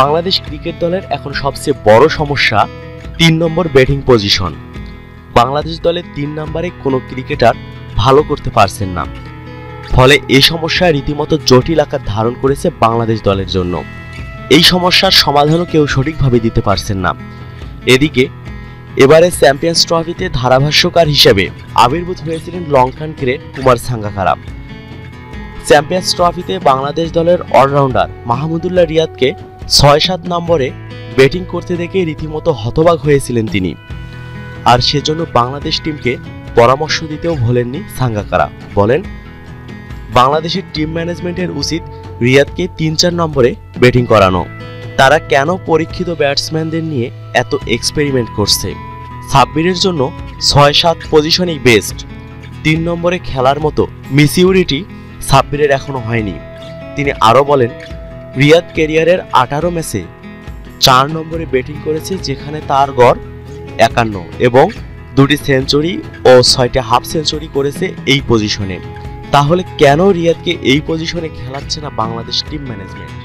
Bangladesh cricket দলের এখন সবচেয়ে বড় সমস্যা তিন নম্বর ব্যাটিং পজিশন। বাংলাদেশ দলের তিন নম্বরে কোনো ক্রিকেটার ভালো করতে পারছেন না। ফলে এই সমস্যা রীতিমতো জটিল আকার ধারণ করেছে বাংলাদেশ দলের জন্য। এই সমস্যার সমাধানও কেউ সঠিকভাবে দিতে পারছেন না। এদিকে এবারে চ্যাম্পিয়ন্স ট্রফিতে ধারাভাষ্যকার হিসেবে আবির্ভূত হয়েছিলেন লঙ্কান ক্রেট কুমার সাঙ্গাকারা। চ্যাম্পিয়ন্স ট্রফিতে বাংলাদেশ দলের অলরাউন্ডার মাহমুদুল্লাহ রিয়াদকে ছয় সাত নম্বরে ব্যাটিং করতে দেখে রীতিমতো হতবাক হয়েছিলেন তিনি। আর সেজন্য বাংলাদেশ টিমকে পরামর্শ দিতেও ভোলেননি সাঙ্গাকারা। বলেন, বাংলাদেশের টিম ম্যানেজমেন্টের উচিত রিয়াদকে তিন চার নম্বরে ব্যাটিং করানো। তারা কেন পরীক্ষিত ব্যাটসম্যানদের নিয়ে এত এক্সপেরিমেন্ট করছে? সাব্বিরের জন্য ছয় সাত পজিশনই বেস্ট। তিন নম্বরে খেলার মতো মিসিউরিটি সাব্বিরের এখনও হয়নি। তিনি আরও বলেন রিয়াদ ক্যারিয়ারের আঠারো ম্যাচে চার নম্বরে ব্যাটিং করেছে, যেখানে তার গড় একান্ন এবং দুটি সেঞ্চুরি ও ছয়টি হাফ সেঞ্চুরি করেছে এই পজিশনে তাহলে কেন রিয়াদকে এই পজিশনে খেলাচ্ছে না বাংলাদেশ টিম ম্যানেজমেন্ট